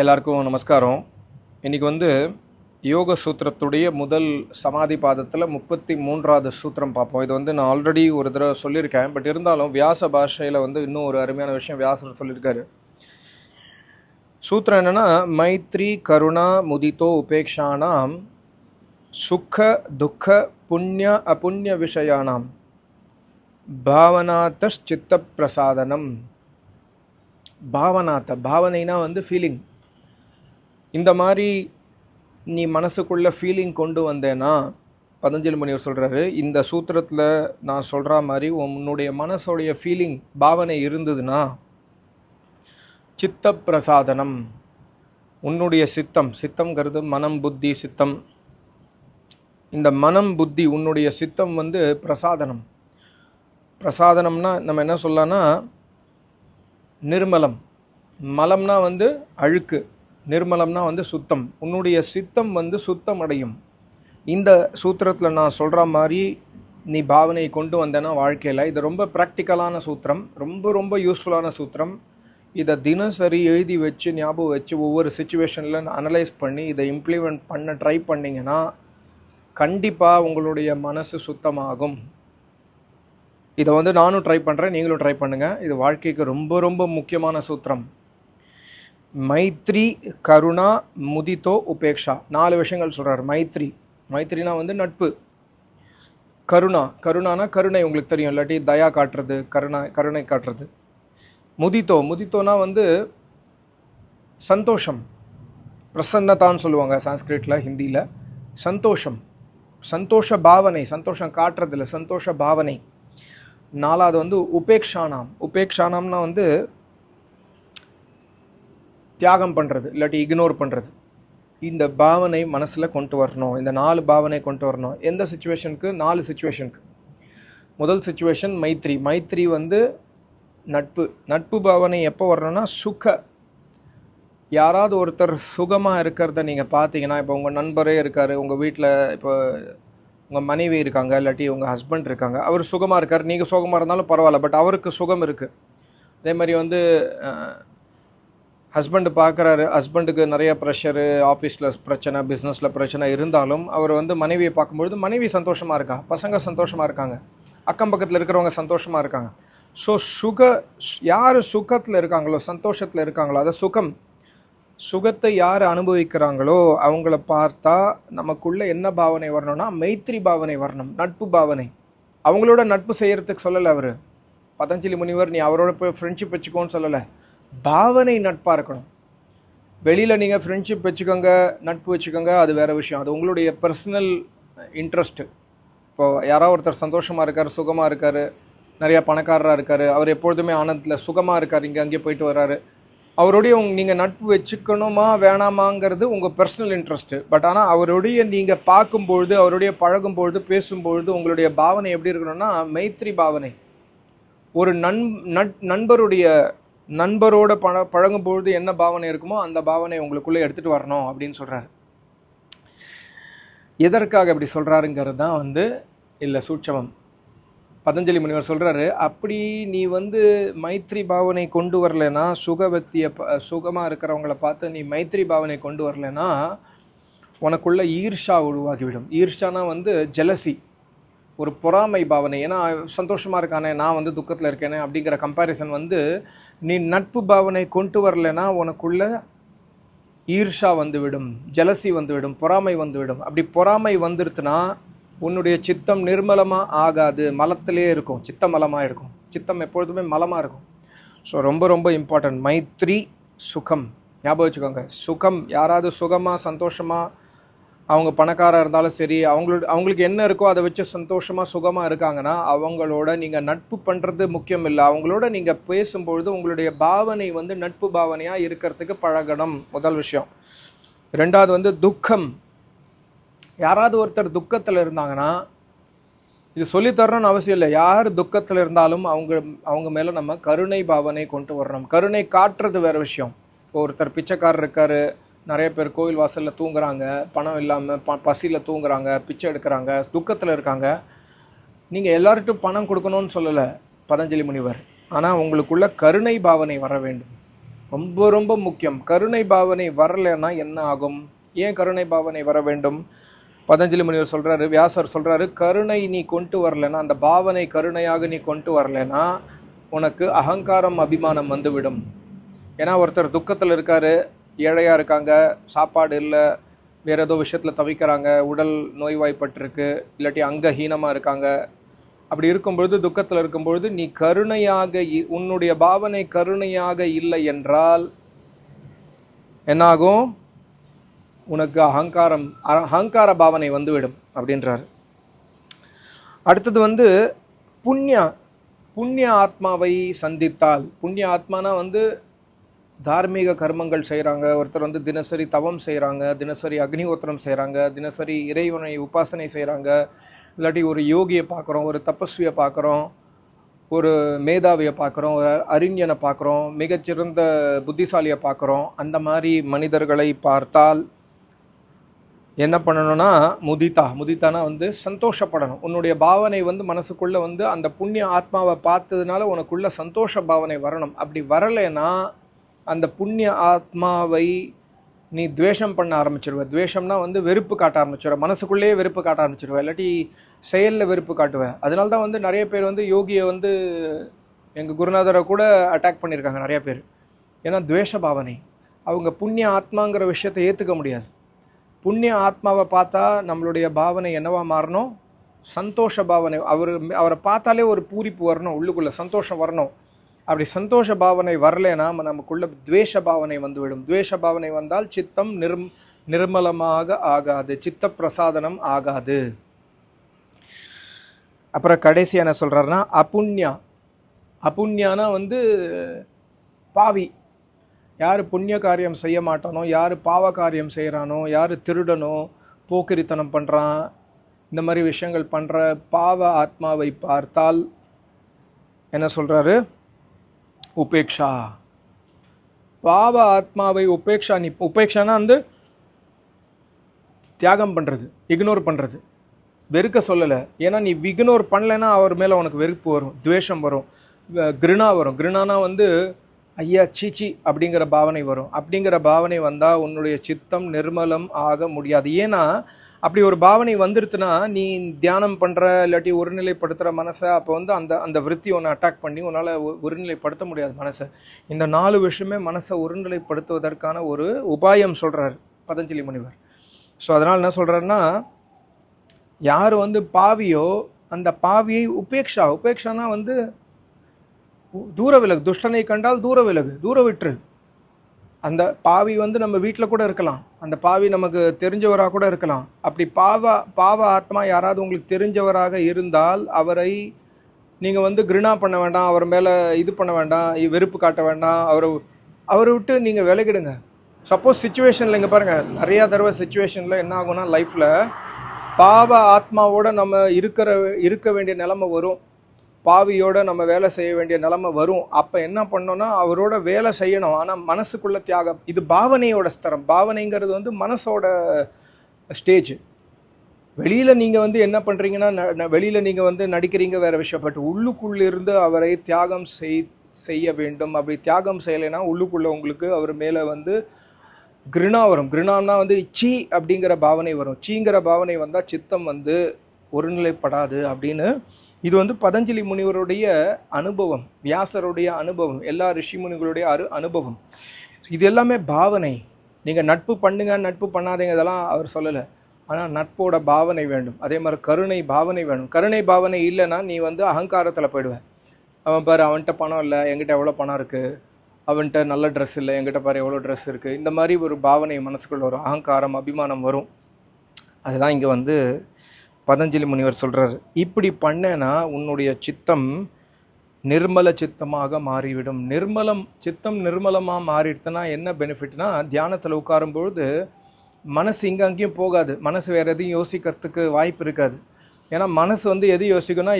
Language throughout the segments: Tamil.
எல்லாருக்கும் நமஸ்காரம். இன்னைக்கு வந்து யோக சூத்திரத்துடைய முதல் சமாதி பாதத்தில் முப்பத்தி மூன்றாவது சூத்திரம் பார்ப்போம். இது வந்து நான் ஆல்ரெடி ஒரு தடவை சொல்லியிருக்கேன். பட் இருந்தாலும் வியாச பாஷையில் வந்து இன்னும் ஒரு அருமையான விஷயம் வியாசர் சொல்லியிருக்காரு. சூத்திரம் என்னென்னா மைத்ரி கருணா முதிதோ உபேக்ஷானாம் சுக்க துக்க புண்ணிய அப்புண்ணிய விஷயானாம் பாவனாத்த பிரசாதனம் பாவனாத்த பாவனைனா வந்து ஃபீலிங் இந்த மாதிரி நீ மனசுக்குள்ள ஃபீலிங் கொண்டு வந்தேன்னா பதஞ்சலி முனிவர் சொல்கிறாரு இந்த சூத்திரத்தில் நான் சொல்கிற மாதிரி உன்னுடைய மனசோடைய ஃபீலிங் பாவனை இருந்ததுன்னா சித்த பிரசாதனம் உன்னுடைய சித்தம் சித்தம்ங்கிறது மனம் புத்தி சித்தம். இந்த மனம் புத்தி உன்னுடைய சித்தம் வந்து பிரசாதனம். பிரசாதனம்னா நம்ம என்ன சொல்லலாம்னா நிர்மலம். மலம்னா வந்து அழுக்கு. நிர்மலம்னா வந்து சுத்தம். உன்னுடைய சித்தம் வந்து சுத்தம் அடையும் இந்த சூத்திரத்தில் நான் சொல்கிற மாதிரி நீ பாவனையை கொண்டு வந்தேன்னா வாழ்க்கையில் இது ரொம்ப ப்ராக்டிக்கலான சூத்திரம் ரொம்ப ரொம்ப யூஸ்ஃபுல்லான சூத்திரம். இதை தினசரி எழுதி வச்சு ஞாபகம் வச்சு ஒவ்வொரு சுச்சுவேஷனில் அனலைஸ் பண்ணி இதை இம்ப்ளிமெண்ட் பண்ண ட்ரை பண்ணிங்கன்னா கண்டிப்பாக உங்களுடைய மனசு சுத்தமாகும். இதை வந்து நானும் ட்ரை பண்ணுறேன் நீங்களும் ட்ரை பண்ணுங்கள் இது வாழ்க்கைக்கு ரொம்ப ரொம்ப முக்கியமான சூத்திரம். மைத்ரி கருணா முதிதோ உபேக்ஷா. நாலு விஷயங்கள் சொல்கிறார் மைத்ரி. மைத்ரினா வந்து நட்பு. கருணா. கருணானா கருணை உங்களுக்கு தெரியும். இல்லாட்டி தயா காட்டுறது கருணா கருணை காட்டுறது. முதித்தோ. முதித்தோனா வந்து சந்தோஷம். பிரசன்னதான்னு சொல்லுவாங்க சான்ஸ்கிரிட்டில் ஹிந்தியில். சந்தோஷம். சந்தோஷ பாவனை. சந்தோஷம் காட்டுறதில்ல. சந்தோஷ பாவனை. நாலாவது வந்து உபேக்ஷானாம். உபேக்ஷானாம்னா வந்து தியாகம் பண்ணுறது இல்லாட்டி இக்னோர் பண்ணுறது இந்த பாவனை மனசில் கொண்டு வரணும். இந்த நாலு பாவனை கொண்டு வரணும். எந்த சுச்சுவேஷனுக்கு நாலு சுச்சுவேஷனுக்கு முதல் சுச்சுவேஷன் மைத்ரி. மைத்ரி வந்து நட்பு. நட்பு பாவனை எப்போ வரணும்னா சுக. யாராவது ஒருத்தர் சுகமாக இருக்கிறத நீங்கள் பார்த்தீங்கன்னா இப்போ உங்கள் நண்பரே இருக்கார் உங்கள் வீட்டில் இப்போ உங்கள் மனைவி இருக்காங்க இல்லாட்டி உங்கள் ஹஸ்பண்ட் இருக்காங்க அவர் சுகமாக இருக்கார். நீங்கள் சுகமாக இருந்தாலும் பரவாயில்ல பட் அவருக்கு சுகம் இருக்குது அதே மாதிரி வந்து ஹஸ்பண்டு பார்க்குறாரு. ஹஸ்பண்டுக்கு நிறைய ப்ரெஷரு ஆஃபீஸில் பிரச்சனை பிஸ்னஸில் பிரச்சனை இருந்தாலும் அவர் வந்து மனைவியை பார்க்கும்பொழுது மனைவி சந்தோஷமாக இருக்கா? பசங்க சந்தோஷமாக இருக்காங்க. அக்கம் பக்கத்தில் இருக்கிறவங்க சந்தோஷமாக இருக்காங்க. ஸோ சுக யார் சுகத்தில் இருக்காங்களோ சந்தோஷத்தில் இருக்காங்களோ அதை சுகம் சுகத்தை யார் அனுபவிக்கிறாங்களோ அவங்கள பார்த்தா நமக்குள்ளே என்ன பாவனை வரணும்னா மைத்ரி பாவனை வரணும் நட்பு பாவனை. அவங்களோட நட்பு செய்கிறதுக்கு சொல்லலை அவர். பதஞ்சலி முனிவர் நீ அவரோட போய் ஃப்ரெண்ட்ஷிப் வச்சுக்கோன்னு சொல்லலை. பாவனை நட்பாக இருக்கணும். வெளியில் நீங்கள் ஃப்ரெண்ட்ஷிப் வச்சுக்கோங்க நட்பு வச்சுக்கோங்க அது வேறு விஷயம். அது உங்களுடைய பர்சனல் இன்ட்ரெஸ்ட்டு இப்போது யாரோ ஒருத்தர் சந்தோஷமாக இருக்கார் சுகமாக இருக்கார் நிறையா பணக்காரராக இருக்கார் அவர் எப்பொழுதுமே ஆனந்தத்தில் சுகமாக இருக்கார் இங்கே அங்கே போயிட்டு வர்றாரு. அவருடைய உங் நீங்கள் நட்பு வச்சுக்கணுமா வேணாமாங்கிறது உங்கள் பர்சனல் இன்ட்ரெஸ்ட்டு பட் ஆனால் அவருடைய நீங்கள் பார்க்கும்பொழுது அவருடைய பழகும்பொழுது பேசும்பொழுது உங்களுடைய பாவனை எப்படி இருக்கணும்னா மைத்ரி பாவனை. ஒரு நண் நட் நண்பருடைய நண்பரோட பழ பழகும்பொழுது என்ன பாவனை இருக்குமோ அந்த பாவனை உங்களுக்குள்ளே எடுத்துகிட்டு வரணும் அப்படின்னு சொல்கிறாரு எதற்காக அப்படி சொல்கிறாருங்கிறது தான் வந்து இல்லை சூட்சமம். பதஞ்சலி முனிவர் சொல்கிறாரு அப்படி நீ வந்து மைத்ரி பாவனை கொண்டு வரலனா சுகவத்தியை ப சுகமாக இருக்கிறவங்கள பார்த்து நீ மைத்ரி பாவனை கொண்டு வரலனா உனக்குள்ள ஈர்ஷா உருவாகிவிடும். ஈர்ஷானா வந்து ஜெலசி. ஒரு பொறாமை பாவனை. ஏன்னா சந்தோஷமாக இருக்கானே நான் வந்து துக்கத்தில் இருக்கேனே அப்படிங்கிற கம்பேரிசன் வந்து நீ நட்பு பாவனை கொண்டு வரலைன்னா உனக்குள்ள ஈர்ஷா வந்துவிடும் ஜலசி வந்துவிடும் பொறாமை வந்துவிடும். அப்படி பொறாமை வந்துடுத்துனா உன்னுடைய சித்தம் நிர்மலமாக ஆகாது மலத்திலே இருக்கும் சித்த மலமாக இருக்கும். சித்தம் எப்பொழுதுமே மலமாக இருக்கும். ஸோ ரொம்ப ரொம்ப இம்பார்ட்டன்ட் மைத்ரி சுகம். ஞாபகம் வச்சுக்கோங்க. சுகம் யாராவது சுகமாக சந்தோஷமாக அவங்க பணக்காராக இருந்தாலும் சரி அவங்களோட அவங்களுக்கு என்ன இருக்கோ அதை வச்சு சந்தோஷமாக சுகமாக இருக்காங்கன்னா அவங்களோட நீங்கள் நட்பு பண்ணுறது முக்கியம் இல்லை அவங்களோட நீங்கள் பேசும்பொழுது உங்களுடைய பாவனை வந்து நட்பு பாவனையாக இருக்கிறதுக்கு பழகணும். முதல் விஷயம். ரெண்டாவது வந்து துக்கம். யாராவது ஒருத்தர் துக்கத்தில் இருந்தாங்கன்னா இது சொல்லித்தரணும்னு அவசியம் இல்லை. யார் துக்கத்தில் இருந்தாலும் அவங்க அவங்க மேலே நம்ம கருணை பாவனை கொண்டு வரணும். கருணை காட்டுறது வேறு விஷயம். இப்போ ஒருத்தர் பிச்சைக்காரர் இருக்கார் நிறைய பேர் கோவில் வாசலில் தூங்குறாங்க பணம் இல்லாமல் ப பசியில் தூங்குறாங்க பிச்சை எடுக்கிறாங்க துக்கத்தில் இருக்காங்க. நீங்கள் எல்லார்ட்டும் பணம் கொடுக்கணும்னு சொல்லலை பதஞ்சலி முனிவர். ஆனால் உங்களுக்குள்ள கருணை பாவனை வர வேண்டும். ரொம்ப ரொம்ப முக்கியம். கருணை பாவனை வரலைன்னா என்ன ஆகும்? ஏன் கருணை பாவனை வர வேண்டும்? பதஞ்சலி முனிவர் சொல்கிறாரு வியாசர் சொல்கிறாரு கருணை நீ கொண்டு வரலைன்னா அந்த பாவனை கருணையாக நீ கொண்டு வரலைன்னா உனக்கு அகங்காரம் அபிமானம் வந்துவிடும். ஏன்னா ஒருத்தர் துக்கத்தில் இருக்காரு ஏழையாக இருக்காங்க சாப்பாடு இல்லை வேறு ஏதோ விஷயத்தில் தவிக்கிறாங்க உடல் நோய்வாய்ப்பட்டிருக்கு இல்லாட்டி அங்கஹீனமாக இருக்காங்க. அப்படி இருக்கும்பொழுது துக்கத்தில் இருக்கும்பொழுது நீ கருணையாக இ- உன்னுடைய பாவனை கருணையாக இல்லை என்றால் என்னாகும்? உனக்கு அகங்காரம் அகங்கார பாவனை வந்துவிடும் அப்படின்றார். அடுத்தது வந்து புண்ணியா புண்ணிய ஆத்மாவை சந்தித்தால். புண்ணிய ஆத்மானா வந்து தார்மீக கர்மங்கள் செய்கிறாங்க ஒருத்தர் வந்து தினசரி தவம் செய்கிறாங்க தினசரி அக்னிஹோத்திரம் செய்கிறாங்க தினசரி இறைவனை உபாசனை செய்கிறாங்க இல்லாட்டி ஒரு யோகியை பார்க்குறோம் ஒரு தபஸ்வியை பார்க்குறோம் ஒரு மேதாவியை பார்க்குறோம் ஒரு அறிஞனை பார்க்குறோம் மிகச்சிறந்த புத்திசாலியை பார்க்குறோம். அந்த மாதிரி மனிதர்களை பார்த்தால் என்ன பண்ணணும்னா முதிதா முதித்தானா வந்து சந்தோஷப்படணும். உன்னுடைய பாவனை வந்து மனசுக்குள்ளே வந்து அந்த புண்ணிய ஆத்மாவை பார்த்ததுனால உனக்குள்ள சந்தோஷ பாவனை வரணும். அப்படி வரலைன்னா அந்த புண்ணிய ஆத்மாவை நீ துவேஷம் பண்ண ஆரம்பிச்சிருவ. துவேஷம்னா வந்து வெறுப்பு காட்ட ஆரம்பிச்சிடுவ மனசுக்குள்ளேயே வெறுப்பு காட்ட ஆரம்பிச்சிருவ. இல்லாட்டி செயலில் வெறுப்பு காட்டுவேன் அதனால தான் வந்து நிறைய பேர் வந்து யோகியை வந்து எங்கள் குருநாதரை கூட அட்டாக் பண்ணியிருக்காங்க நிறைய பேர். ஏன்னா துவேஷ பாவனை. அவங்க புண்ணிய ஆத்மாங்கிற விஷயத்தை ஏற்றுக்க முடியாது. புண்ணிய ஆத்மாவை பார்த்தா நம்மளுடைய பாவனை என்னவா மாறணும்? சந்தோஷ பாவனை. அவர் அவரை பார்த்தாலே ஒரு பூரிப்பு வரணும் உள்ளுக்குள்ளே சந்தோஷம் வரணும். அப்படி சந்தோஷ பாவனை வரலைன்னா நமக்குள்ள துவேஷ பாவனை வந்துவிடும். துவேஷ பாவனை வந்தால் சித்தம் நிர்ம் நிர்மலமாக ஆகாது. சித்த பிரசாதனம் ஆகாது. அப்புறம் கடைசி என்ன சொல்கிறாருன்னா அப்புண்யா அபுண்யானா வந்து பாவி. யார் புண்ணிய காரியம் செய்ய மாட்டானோ யார் பாவ காரியம் செய்கிறானோ யார் திருடனோ போக்கிரித்தனம் பண்ணுறான் இந்த மாதிரி விஷயங்கள் பண்ணுற பாவ ஆத்மாவை பார்த்தால் என்ன சொல்கிறாரு உபேக்ஷா. பாவ ஆத்மாவை உபேக்ஷா நீ உபேக்ஷானா வந்து தியாகம் பண்ணுறது இக்னோர் பண்ணுறது வெறுக்க சொல்லலை. ஏன்னா நீ இக்னோர் பண்ணலைன்னா அவர் மேலே உனக்கு வெறுப்பு வரும் துவேஷம் வரும் கிருணா வரும். கிருணானா வந்து ஐயா சீச்சி அப்படிங்கிற பாவனை வரும். அப்படிங்கிற பாவனை வந்தால் உன்னுடைய சித்தம் நிர்மலம் ஆக முடியாது. ஏன்னா அப்படி ஒரு பாவனை வந்துருச்சுன்னா நீ தியானம் பண்ணுற இல்லாட்டி ஒருநிலைப்படுத்துகிற மனசை அப்போ வந்து அந்த அந்த விற்த்தி ஒன்று அட்டாக் பண்ணி உன்னால் ஒருநிலைப்படுத்த முடியாது மனசை. இந்த நாலு விஷயமே மனசை ஒருநிலைப்படுத்துவதற்கான ஒரு உபாயம் சொல்கிறார் பதஞ்சலி முனிவர். ஸோ அதனால் என்ன சொல்கிறாருன்னா யார் வந்து பாவியோ அந்த பாவியை உபேக்ஷா உபேக்ஷானா வந்து தூர விலகு துஷ்டனை கண்டால் தூர விலகு தூர விட்டுரு அந்த பாவி வந்து நம்ம வீட்டில் கூட இருக்கலாம். அந்த பாவி நமக்கு தெரிஞ்சவராக கூட இருக்கலாம். அப்படி பாவ பாவ ஆத்மா யாராவது உங்களுக்கு தெரிஞ்சவராக இருந்தால் அவரை நீங்கள் வந்து கிருணா பண்ண வேண்டாம் அவர் மேலே இது பண்ண வேண்டாம் வெறுப்பு காட்ட வேண்டாம் அவரை அவரை விட்டு நீங்கள் விலகிடுங்க. சப்போஸ் சுச்சுவேஷனில் இங்கே பாருங்கள் நிறையா தடவை சுச்சுவேஷனில் என்ன ஆகும்னா லைஃப்பில் பாவ ஆத்மாவோட நம்ம இருக்கிற இருக்க வேண்டிய நிலமை வரும். பாவியோட நம்ம வேலை செய்ய வேண்டிய நிலைமை வரும். அப்போ என்ன பண்ணோன்னா அவரோட வேலை செய்யணும். ஆனால் மனசுக்குள்ள தியாகம் இது பாவனையோட ஸ்தரம். பாவனைங்கிறது வந்து மனசோட ஸ்டேஜ். வெளியில் நீங்கள் வந்து என்ன பண்ணுறீங்கன்னா வெளியில் நீங்கள் வந்து நடிக்கிறீங்க வேறு விஷயம். பட் உள்ளுக்குள்ளிருந்து அவரை தியாகம் செய் செய்ய வேண்டும். அப்படி தியாகம் செய்யலைன்னா உள்ளுக்குள்ளே உங்களுக்கு அவர் மேலே வந்து கிருணா வரும். கிருணான்னா வந்து சீ அப்படிங்கிற பாவனை வரும். சீங்கிற பாவனை வந்தால் சித்தம் வந்து ஒருநிலைப்படாது அப்படின்னு இது வந்து பதஞ்சலி முனிவருடைய அனுபவம் வியாசருடைய அனுபவம் எல்லா ரிஷி முனிகளுடைய அரு அனுபவம். இது எல்லாமே பாவனை. நீங்கள் நட்பு பண்ணுங்க நட்பு பண்ணாதீங்க இதெல்லாம் அவர் சொல்லலை. ஆனால் நட்போட பாவனை வேண்டும். அதே மாதிரி கருணை பாவனை வேணும் கருணை பாவனை இல்லைன்னா நீ வந்து அகங்காரத்தில் போயிடுவேன் அவன் பாரு அவன்கிட்ட பணம் இல்லை என்கிட்ட எவ்வளோ பணம் இருக்குது அவன்கிட்ட நல்ல ட்ரெஸ் இல்லை என்கிட்ட பாரு எவ்வளோ ட்ரெஸ் இருக்குது இந்த மாதிரி ஒரு பாவனை மனசுக்குள்ள வரும். அகங்காரம் அபிமானம் வரும். அதுதான் இங்கே வந்து பதஞ்சலி முனிவர் சொல்கிறார் இப்படி பண்ணேன்னா உன்னுடைய சித்தம் நிர்மல சித்தமாக மாறிவிடும். நிர்மலம் சித்தம் நிர்மலமாக மாறிடுச்சுன்னா என்ன பெனிஃபிட்னா தியானத்தில் உட்காரும்பொழுது மனசு இங்கே அங்கேயும் போகாது. மனசு வேறு எதையும் யோசிக்கிறதுக்கு வாய்ப்பு இருக்காது. ஏன்னா மனசு வந்து எது யோசிக்கும்னா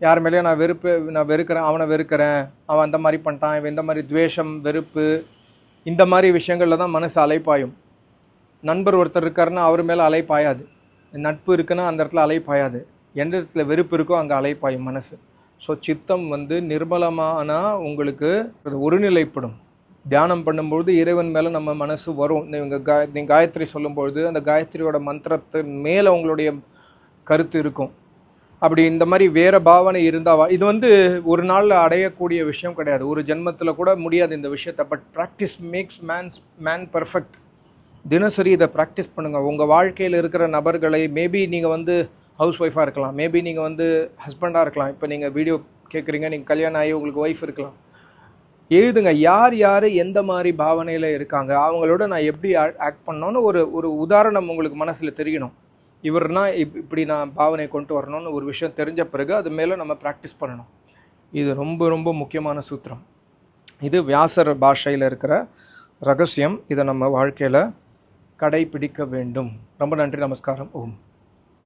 யார் மேலேயும் நான் வெறுப்பு நான் வெறுக்கிறேன் அவனை வெறுக்கிறேன் அவன் அந்த மாதிரி பண்ணிட்டான் இவன் இந்த மாதிரி துவேஷம் வெறுப்பு இந்த மாதிரி விஷயங்களில் தான் மனசு அலைப்பாயும். நண்பர் ஒருத்தர் இருக்காருன்னா அவர் மேலே அலைப்பாயாது. நட்பு இருக்குன்னா அந்த இடத்துல அலைப்பாயாது எந்த இடத்துல வெறுப்பு இருக்கோ அங்கே அலைப்பாயும் மனசு. ஸோ சித்தம் வந்து நிர்மலமானா உங்களுக்கு அது ஒருநிலைப்படும். தியானம் பண்ணும்பொழுது இறைவன் மேலே நம்ம மனசு வரும். நீங்கள் கா நீங்கள் காயத்ரி சொல்லும்பொழுது அந்த காயத்ரியோட மந்திரத்தின் மேலே உங்களுடைய கருத்து இருக்கும். அப்படி இந்த மாதிரி வேறு பாவனை இருந்தாவா இது வந்து ஒரு நாளில் அடையக்கூடிய விஷயம் கிடையாது. ஒரு ஜென்மத்தில் கூட முடியாது இந்த விஷயத்தை but practice makes man's man perfect தினசரி இதை ப்ராக்டிஸ் பண்ணுங்கள் உங்கள் வாழ்க்கையில் இருக்கிற நபர்களை மேபி நீங்கள் வந்து ஹவுஸ் ஒய்ஃபாக இருக்கலாம். மேபி நீங்கள் வந்து ஹஸ்பண்டாக இருக்கலாம். இப்போ நீங்கள் வீடியோ கேட்குறீங்க நீங்கள் கல்யாணம் ஆகி உங்களுக்கு ஒய்ஃப் இருக்கலாம். எழுதுங்க. யார் யார் எந்த மாதிரி பாவனையில் இருக்காங்க? அவங்களோட நான் எப்படி ஆக்ட் பண்ணோன்னு ஒரு ஒரு உதாரணம் உங்களுக்கு மனசில் தெரியணும். இவர்னா இப் இப்படி நான் பாவனை கொண்டு வரணும்னு ஒரு விஷயம் தெரிஞ்ச பிறகு அது மேலே நம்ம ப்ராக்டிஸ் பண்ணணும். இது ரொம்ப ரொம்ப முக்கியமான சூத்திரம். இது வியாசர் பாஷையில் இருக்கிற ரகசியம். இதை நம்ம வாழ்க்கையில் கடைபிடிக்க வேண்டும். ரொம்ப நன்றி நமஸ்காரம். ஓம்.